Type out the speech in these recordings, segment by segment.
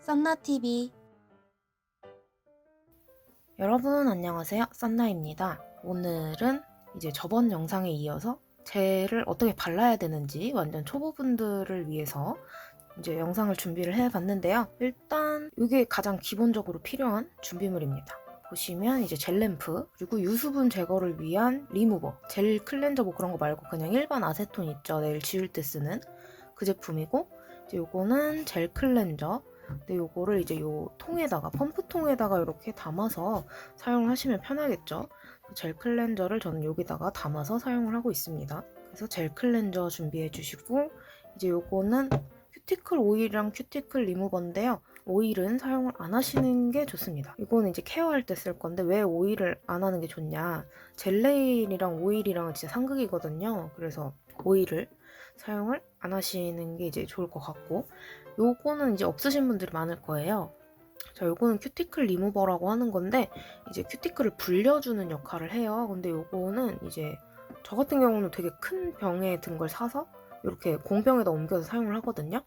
썬나TV 여러분 안녕하세요. 썬나입니다. 오늘은 이제 저번 영상에 이어서 젤을 어떻게 발라야 되는지 완전 초보분들을 위해서 이제 영상을 준비를 해봤는데요. 일단 이게 가장 기본적으로 필요한 준비물입니다. 보시면 이제 젤 램프 그리고 유수분 제거를 위한 리무버 젤 클렌저 뭐 그런 거 말고 그냥 일반 아세톤 있죠. 내일 지울 때 쓰는 그 제품이고 이제 요거는 젤 클렌저 근데 요거를 이제 요 통에다가 펌프통에다가 이렇게 담아서 사용을 하시면 편하겠죠. 젤 클렌저를 저는 여기다가 담아서 사용을 하고 있습니다. 그래서 젤 클렌저 준비해 주시고 이제 요거는 큐티클 오일이랑 큐티클 리무버인데요. 오일은 사용을 안 하시는 게 좋습니다. 이거는 이제 케어할 때 쓸 건데 왜 오일을 안 하는 게 좋냐? 젤레인이랑 오일이랑은 진짜 상극이거든요. 그래서 오일을 사용을 안 하시는 게 이제 좋을 것 같고 요거는 이제 없으신 분들이 많을 거예요. 자, 요거는 큐티클 리무버라고 하는 건데 이제 큐티클을 불려주는 역할을 해요. 근데 요거는 이제 저 같은 경우는 되게 큰 병에 든 걸 사서 이렇게 공병에다 옮겨서 사용을 하거든요.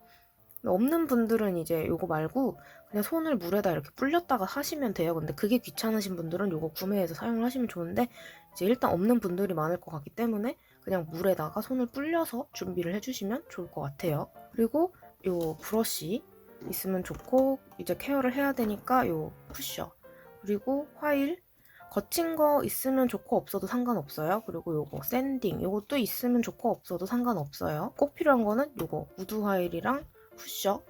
없는 분들은 이제 요거 말고 그냥 손을 물에다 이렇게 불렸다가 하시면 돼요. 근데 그게 귀찮으신 분들은 요거 구매해서 사용을 하시면 좋은데 이제 일단 없는 분들이 많을 것 같기 때문에 그냥 물에다가 손을 불려서 준비를 해주시면 좋을 것 같아요. 그리고 요 브러쉬 있으면 좋고 이제 케어를 해야 되니까 요 푸셔 그리고 화일 거친 거 있으면 좋고 없어도 상관없어요. 그리고 요거 샌딩 요것도 있으면 좋고 없어도 상관없어요. 꼭 필요한 거는 요거 우드 화일이랑 푸셔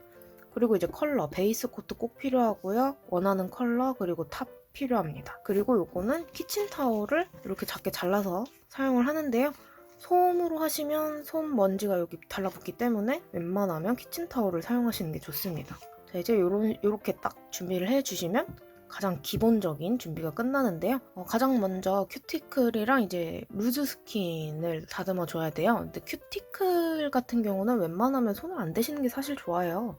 그리고 이제 컬러 베이스 코트 꼭 필요하고요. 원하는 컬러 그리고 탑 필요합니다. 그리고 요거는 키친타올을 이렇게 작게 잘라서 사용을 하는데요. 솜으로 하시면 솜 먼지가 여기 달라붙기 때문에 웬만하면 키친타올을 사용하시는 게 좋습니다. 자, 이제 요런, 요렇게 딱 준비를 해주시면 가장 기본적인 준비가 끝나는데요. 어, 가장 먼저 큐티클이랑 이제 루즈 스킨을 다듬어 줘야 돼요. 근데 큐티클 같은 경우는 웬만하면 손을 안 대시는 게 사실 좋아요.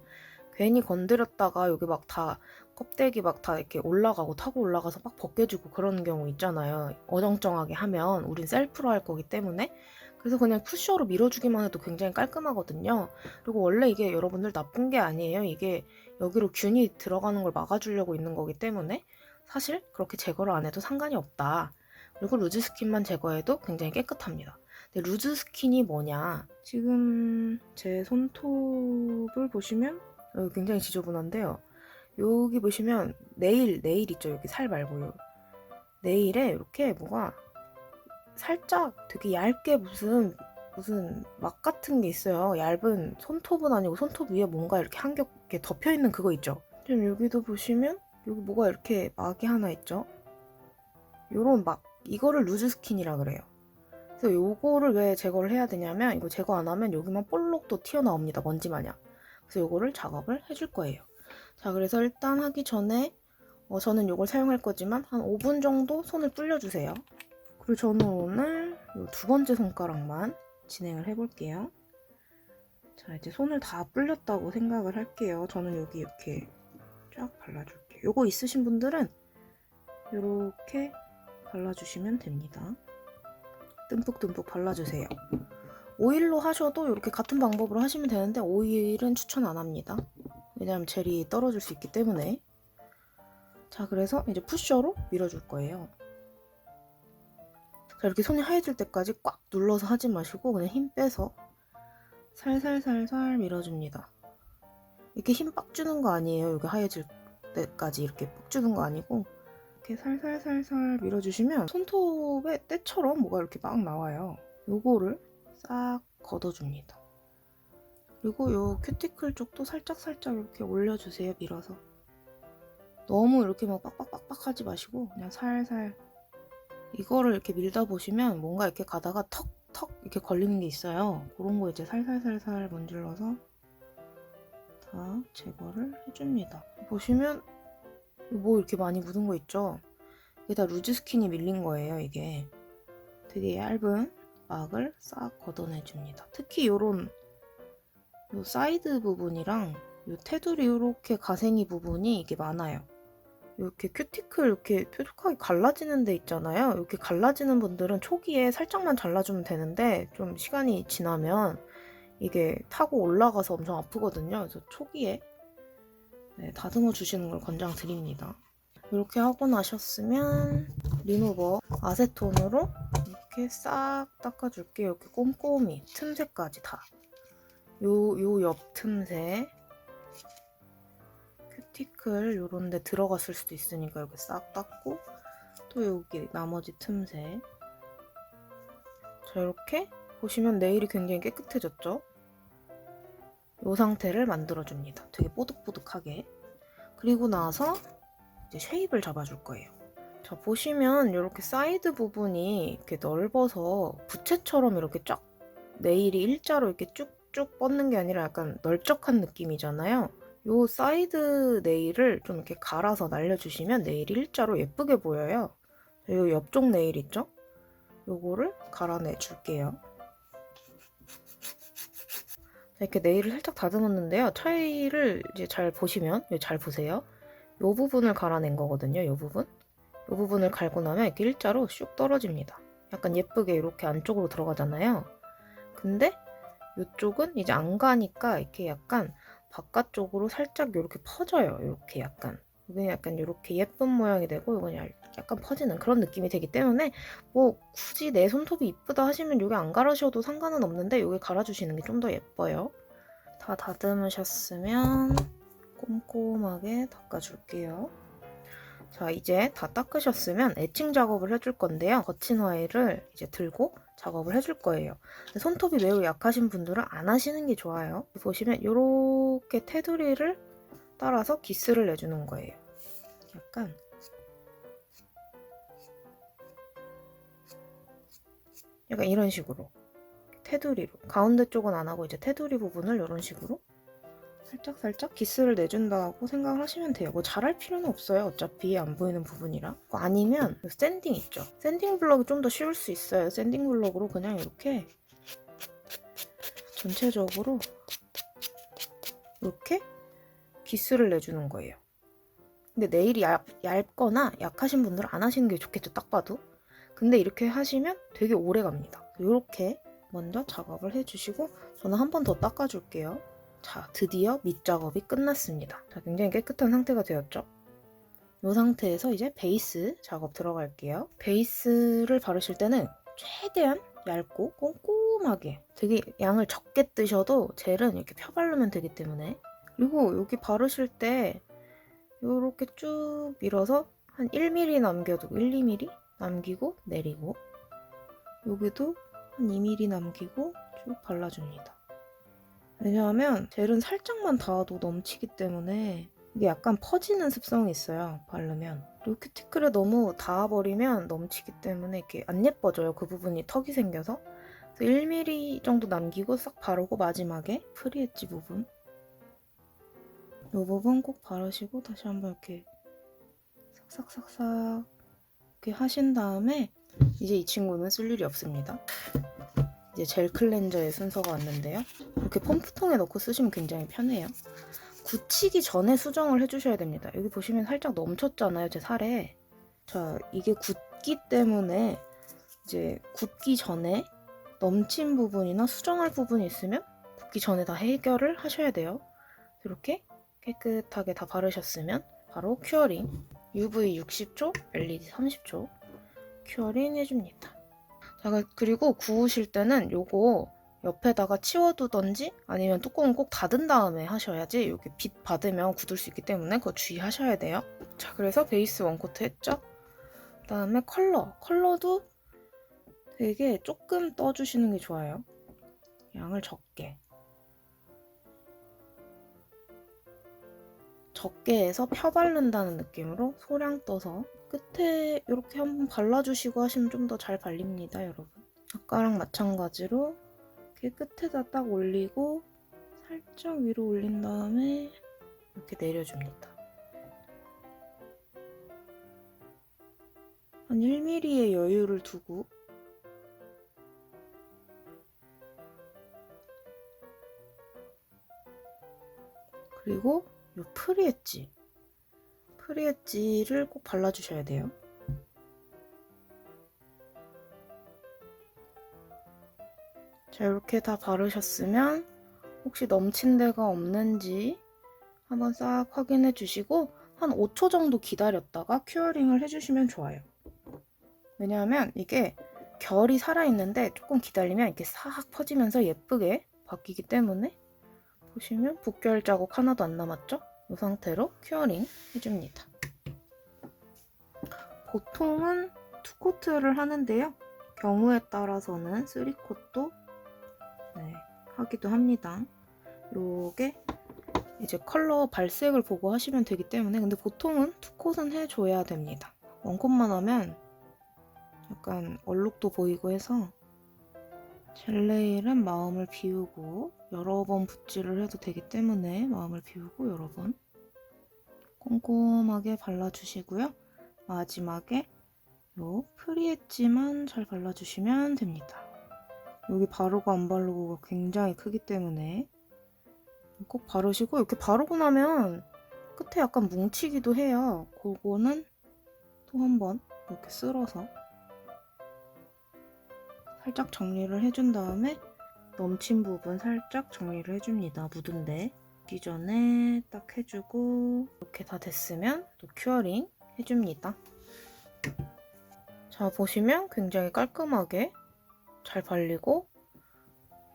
괜히 건드렸다가 여기 막 다 껍데기 막 다 이렇게 올라가고 타고 올라가서 막 벗겨지고 그런 경우 있잖아요. 어정쩡하게 하면 우린 셀프로 할 거기 때문에 그래서 그냥 푸셔로 밀어주기만 해도 굉장히 깔끔하거든요. 그리고 원래 이게 여러분들 나쁜 게 아니에요. 이게 여기로 균이 들어가는 걸 막아주려고 있는 거기 때문에 사실 그렇게 제거를 안 해도 상관이 없다. 그리고 루즈 스킨만 제거해도 굉장히 깨끗합니다. 근데 루즈 스킨이 뭐냐? 지금 제 손톱을 보시면 굉장히 지저분한데요. 여기 보시면 네일, 네일 있죠? 여기 살 말고요. 네일에 이렇게 뭐가 살짝 되게 얇게 무슨 무슨 막 같은 게 있어요. 얇은 손톱은 아니고 손톱 위에 뭔가 이렇게 한겹 이렇게 덮여 있는 그거 있죠. 지금 여기도 보시면 여기 뭐가 이렇게 막이 하나 있죠. 요런 막 이거를 루즈 스킨이라 그래요. 그래서 요거를 왜 제거를 해야 되냐면 이거 제거 안 하면 여기만 볼록 또 튀어나옵니다. 먼지 마냥. 그래서 요거를 작업을 해줄 거예요. 자, 그래서 일단 하기 전에 어, 저는 요걸 사용할 거지만 한 5분 정도 손을 불려주세요. 그리고 저는 오늘 요두 번째 손가락만 진행을 해볼게요. 자, 이제 손을 다 불렸다고 생각을 할게요. 저는 여기 이렇게 쫙 발라줄게요. 요거 있으신 분들은 이렇게 발라주시면 됩니다. 듬뿍듬뿍 발라주세요. 오일로 하셔도 이렇게 같은 방법으로 하시면 되는데 오일은 추천 안 합니다. 왜냐하면 젤이 떨어질 수 있기 때문에. 자, 그래서 이제 푸셔로 밀어줄 거예요. 자, 이렇게 손이 하얘질 때까지 꽉 눌러서 하지 마시고 그냥 힘 빼서 살살살살 밀어줍니다. 이렇게 힘 빡 주는 거 아니에요. 여기 하얘질 때까지 이렇게 빡 주는 거 아니고 이렇게 살살살살 밀어주시면 손톱에 때처럼 뭐가 이렇게 막 나와요. 요거를 싹 걷어줍니다. 그리고 요 큐티클 쪽도 살짝살짝 이렇게 올려주세요. 밀어서. 너무 이렇게 막 빡빡빡빡 하지 마시고 그냥 살살 이거를 이렇게 밀다 보시면 뭔가 이렇게 가다가 턱턱 이렇게 걸리는 게 있어요. 그런 거 이제 살살살살 문질러서 다 제거를 해줍니다. 보시면 뭐 이렇게 많이 묻은 거 있죠? 이게 다 루즈 스킨이 밀린 거예요, 이게. 되게 얇은 막을 싹 걷어내줍니다. 특히 요런 요 사이드 부분이랑 요 테두리 요렇게 가생이 부분이 이게 많아요. 이렇게 큐티클 이렇게 뾰족하게 갈라지는 데 있잖아요. 이렇게 갈라지는 분들은 초기에 살짝만 잘라주면 되는데 좀 시간이 지나면 이게 타고 올라가서 엄청 아프거든요. 그래서 초기에 네, 다듬어 주시는 걸 권장드립니다. 이렇게 하고 나셨으면 리무버 아세톤으로 이렇게 싹 닦아줄게요. 이렇게 꼼꼼히 틈새까지 다. 요 요 옆 틈새 큐티클 요런 데 들어갔을 수도 있으니까 이렇게 싹 닦고 또 여기 나머지 틈새 자 이렇게 보시면 네일이 굉장히 깨끗해졌죠? 이 상태를 만들어줍니다. 되게 뽀득뽀득하게. 그리고 나서 이제 쉐입을 잡아줄 거예요. 자, 보시면 이렇게 사이드 부분이 이렇게 넓어서 부채처럼 이렇게 쫙 네일이 일자로 이렇게 쭉쭉 뻗는 게 아니라 약간 넓적한 느낌이잖아요. 요 사이드 네일을 좀 이렇게 갈아서 날려주시면 네일이 일자로 예쁘게 보여요. 요 옆쪽 네일 있죠? 요거를 갈아내 줄게요. 이렇게 네일을 살짝 다듬었는데요. 차이를 이제 잘 보시면 여기 잘 보세요. 이 부분을 갈아낸 거거든요. 이 부분. 이 부분을 갈고 나면 이렇게 일자로 쑥 떨어집니다. 약간 예쁘게 이렇게 안쪽으로 들어가잖아요. 근데 이쪽은 이제 안 가니까 이렇게 약간 바깥쪽으로 살짝 이렇게 퍼져요. 이렇게 약간. 이건 약간 이렇게 예쁜 모양이 되고 이건 약간 퍼지는 그런 느낌이 되기 때문에 뭐 굳이 내 손톱이 이쁘다 하시면 여기 안 갈아셔도 상관은 없는데 여기 갈아주시는 게 좀 더 예뻐요. 다 다듬으셨으면 꼼꼼하게 닦아줄게요. 자 이제 다 닦으셨으면 애칭 작업을 해줄 건데요. 거친 화일을 이제 들고 작업을 해줄 거예요. 손톱이 매우 약하신 분들은 안 하시는 게 좋아요. 보시면 이렇게 테두리를 따라서 기스를 내주는 거예요. 약간 약간 이런 식으로 테두리로 가운데 쪽은 안 하고 이제 테두리 부분을 이런 식으로 살짝 살짝 기스를 내준다고 생각을 하시면 돼요. 뭐 잘할 필요는 없어요. 어차피 안 보이는 부분이라. 아니면 샌딩 있죠. 샌딩 블럭이 좀 더 쉬울 수 있어요. 샌딩 블럭으로 그냥 이렇게 전체적으로 이렇게 기스를 내주는 거예요. 근데 네일이 얇, 얇거나 약하신 분들은 안 하시는 게 좋겠죠. 딱 봐도. 근데 이렇게 하시면 되게 오래 갑니다. 이렇게 먼저 작업을 해주시고 저는 한 번 더 닦아줄게요. 자, 드디어 밑 작업이 끝났습니다. 자, 굉장히 깨끗한 상태가 되었죠? 이 상태에서 이제 베이스 작업 들어갈게요. 베이스를 바르실 때는 최대한 얇고 꼼꼼하게 되게 양을 적게 뜨셔도 젤은 이렇게 펴 바르면 되기 때문에 그리고 여기 바르실 때 이렇게 쭉 밀어서 한 1mm 남겨두고 1, 2mm 남기고 내리고 여기도 한 2mm 남기고 쭉 발라줍니다. 왜냐하면 젤은 살짝만 닿아도 넘치기 때문에 이게 약간 퍼지는 습성이 있어요. 바르면. 그리고 큐티클에 너무 닿아버리면 넘치기 때문에 이렇게 안 예뻐져요. 그 부분이 턱이 생겨서. 그래서 1mm 정도 남기고 싹 바르고 마지막에 프리엣지 부분 이 부분 꼭 바르시고 다시 한번 이렇게 싹싹싹싹 이렇게 하신 다음에 이제 이 친구는 쓸 일이 없습니다. 이제 젤 클렌저의 순서가 왔는데요. 이렇게 펌프통에 넣고 쓰시면 굉장히 편해요. 굳히기 전에 수정을 해주셔야 됩니다. 여기 보시면 살짝 넘쳤잖아요, 제 살에. 자, 이게 굳기 때문에 이제 굳기 전에 넘친 부분이나 수정할 부분이 있으면 굳기 전에 다 해결을 하셔야 돼요. 이렇게 깨끗하게 다 바르셨으면 바로 큐어링 UV 60초, LED 30초 큐어링 해줍니다. 자, 그리고 구우실 때는 요거 옆에다가 치워두던지 아니면 뚜껑을 꼭 닫은 다음에 하셔야지 이렇게 빛 받으면 굳을 수 있기 때문에 그거 주의하셔야 돼요. 자, 그래서 베이스 원코트 했죠? 그 다음에 컬러. 컬러도 되게 조금 떠주시는 게 좋아요. 양을 적게. 적게 해서 펴 바른다는 느낌으로 소량 떠서 끝에 이렇게 한번 발라주시고 하시면 좀 더 잘 발립니다, 여러분. 아까랑 마찬가지로 이렇게 끝에다 딱 올리고 살짝 위로 올린 다음에 이렇게 내려줍니다. 한 1mm의 여유를 두고 그리고 이 프리엣지 프리엣지를 꼭 발라주셔야 돼요. 자 이렇게 다 바르셨으면 혹시 넘친 데가 없는지 한번 싹 확인해 주시고 한 5초 정도 기다렸다가 큐어링을 해주시면 좋아요. 왜냐하면 이게 결이 살아있는데 조금 기다리면 이렇게 싹 퍼지면서 예쁘게 바뀌기 때문에 보시면 붓결 자국 하나도 안 남았죠? 이 상태로 큐어링 해줍니다. 보통은 투 코트를 하는데요. 경우에 따라서는 쓰리 코트도 네, 하기도 합니다. 요게 이제 컬러 발색을 보고 하시면 되기 때문에 근데 보통은 투 콧은 해줘야 됩니다. 원 콧만 하면 약간 얼룩도 보이고 해서 젤레일은 마음을 비우고 여러 번 붓질을 해도 되기 때문에 마음을 비우고 여러 번 꼼꼼하게 발라주시고요. 마지막에 요 프리엣지만 잘 발라주시면 됩니다. 여기 바르고 안 바르고가 굉장히 크기 때문에 꼭 바르시고 이렇게 바르고 나면 끝에 약간 뭉치기도 해요. 그거는 또 한번 이렇게 쓸어서 살짝 정리를 해준 다음에 넘친 부분 살짝 정리를 해줍니다. 묻은데 기 전에 딱 해주고 이렇게 다 됐으면 또 큐어링 해줍니다. 자 보시면 굉장히 깔끔하게 잘 발리고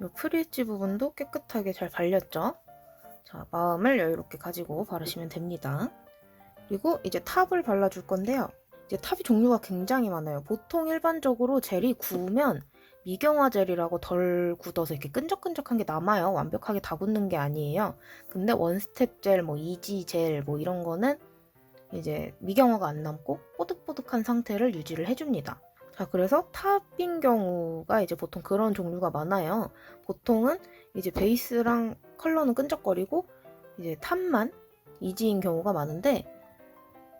이 프리엣지 부분도 깨끗하게 잘 발렸죠? 자 마음을 여유롭게 가지고 바르시면 됩니다. 그리고 이제 탑을 발라줄 건데요. 이제 탑이 종류가 굉장히 많아요. 보통 일반적으로 젤이 구우면 미경화 젤이라고 덜 굳어서 이렇게 끈적끈적한 게 남아요. 완벽하게 다 굳는 게 아니에요. 근데 원스텝 젤, 뭐 이지 젤, 뭐 이런 거는 이제 미경화가 안 남고 뽀득뽀득한 상태를 유지를 해줍니다. 자, 그래서 탑인 경우가 이제 보통 그런 종류가 많아요. 보통은 이제 베이스랑 컬러는 끈적거리고 이제 탑만 이지인 경우가 많은데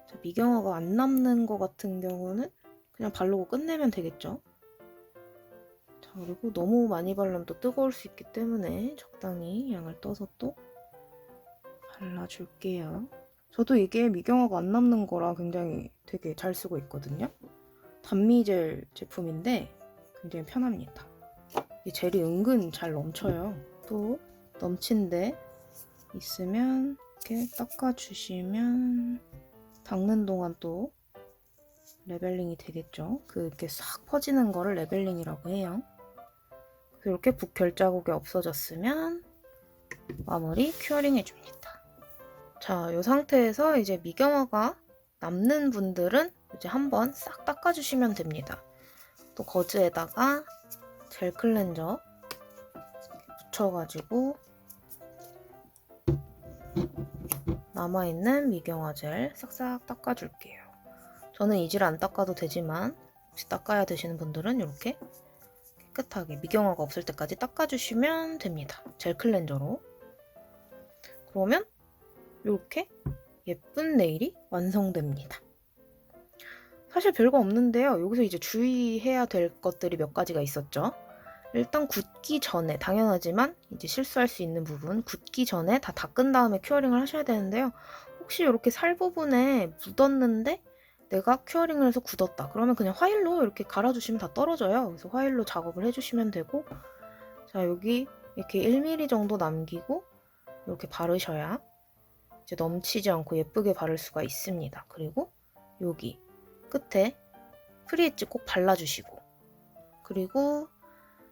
자, 미경화가 안 남는 것 같은 경우는 그냥 바르고 끝내면 되겠죠. 자, 그리고 너무 많이 바르면 또 뜨거울 수 있기 때문에 적당히 양을 떠서 또 발라줄게요. 저도 이게 미경화가 안 남는 거라 굉장히 되게 잘 쓰고 있거든요. 단미젤 제품인데 굉장히 편합니다. 이 젤이 은근 잘 넘쳐요. 또 넘친데 있으면 이렇게 닦아주시면 닦는 동안 또 레벨링이 되겠죠. 그 이렇게 싹 퍼지는 거를 레벨링이라고 해요. 이렇게 붓결 자국이 없어졌으면 마무리 큐어링 해줍니다. 자, 이 상태에서 이제 미경화가 남는 분들은 이제 한번 싹 닦아주시면 됩니다. 또 거즈에다가 젤 클렌저 붙여가지고 남아있는 미경화 젤 싹싹 닦아줄게요. 저는 이질 안 닦아도 되지만 혹시 닦아야 되시는 분들은 이렇게 깨끗하게 미경화가 없을 때까지 닦아주시면 됩니다. 젤 클렌저로. 그러면 이렇게 예쁜 네일이 완성됩니다. 사실 별거 없는데요. 여기서 이제 주의해야 될 것들이 몇 가지가 있었죠. 일단 굳기 전에 당연하지만 이제 실수할 수 있는 부분 굳기 전에 다 닦은 다음에 큐어링을 하셔야 되는데요. 혹시 이렇게 살 부분에 묻었는데 내가 큐어링을 해서 굳었다. 그러면 그냥 화일로 이렇게 갈아주시면 다 떨어져요. 그래서 화일로 작업을 해주시면 되고 자 여기 이렇게 1mm 정도 남기고 이렇게 바르셔야 이제 넘치지 않고 예쁘게 바를 수가 있습니다. 그리고 여기 끝에 프리엣지 꼭 발라주시고. 그리고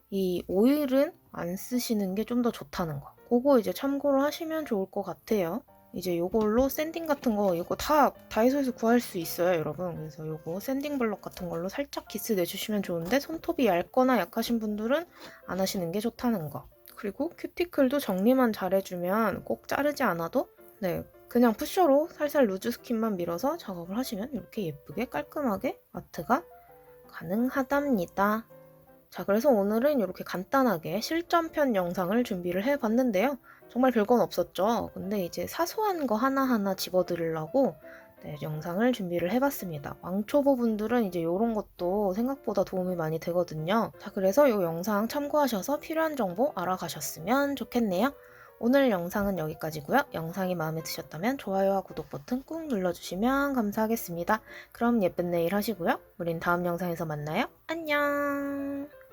이 오일은 안 쓰시는 게 좀 더 좋다는 거. 그거 이제 참고를 하시면 좋을 것 같아요. 이제 이걸로 샌딩 같은 거 이거 다 다이소에서 구할 수 있어요 여러분. 그래서 이거 샌딩 블럭 같은 걸로 살짝 기스 내주시면 좋은데 손톱이 얇거나 약하신 분들은 안 하시는 게 좋다는 거. 그리고 큐티클도 정리만 잘해주면 꼭 자르지 않아도 네 그냥 푸셔로 살살 루즈 스킨만 밀어서 작업을 하시면 이렇게 예쁘게 깔끔하게 아트가 가능하답니다. 자, 그래서 오늘은 이렇게 간단하게 실전편 영상을 준비를 해봤는데요. 정말 별건 없었죠. 근데 이제 사소한 거 하나하나 집어드리려고 네, 영상을 준비를 해봤습니다. 왕초보 분들은 이제 이런 것도 생각보다 도움이 많이 되거든요. 자, 그래서 이 영상 참고하셔서 필요한 정보 알아가셨으면 좋겠네요. 오늘 영상은 여기까지고요. 영상이 마음에 드셨다면 좋아요와 구독 버튼 꾹 눌러주시면 감사하겠습니다. 그럼 예쁜 내일 하시고요. 우린 다음 영상에서 만나요. 안녕!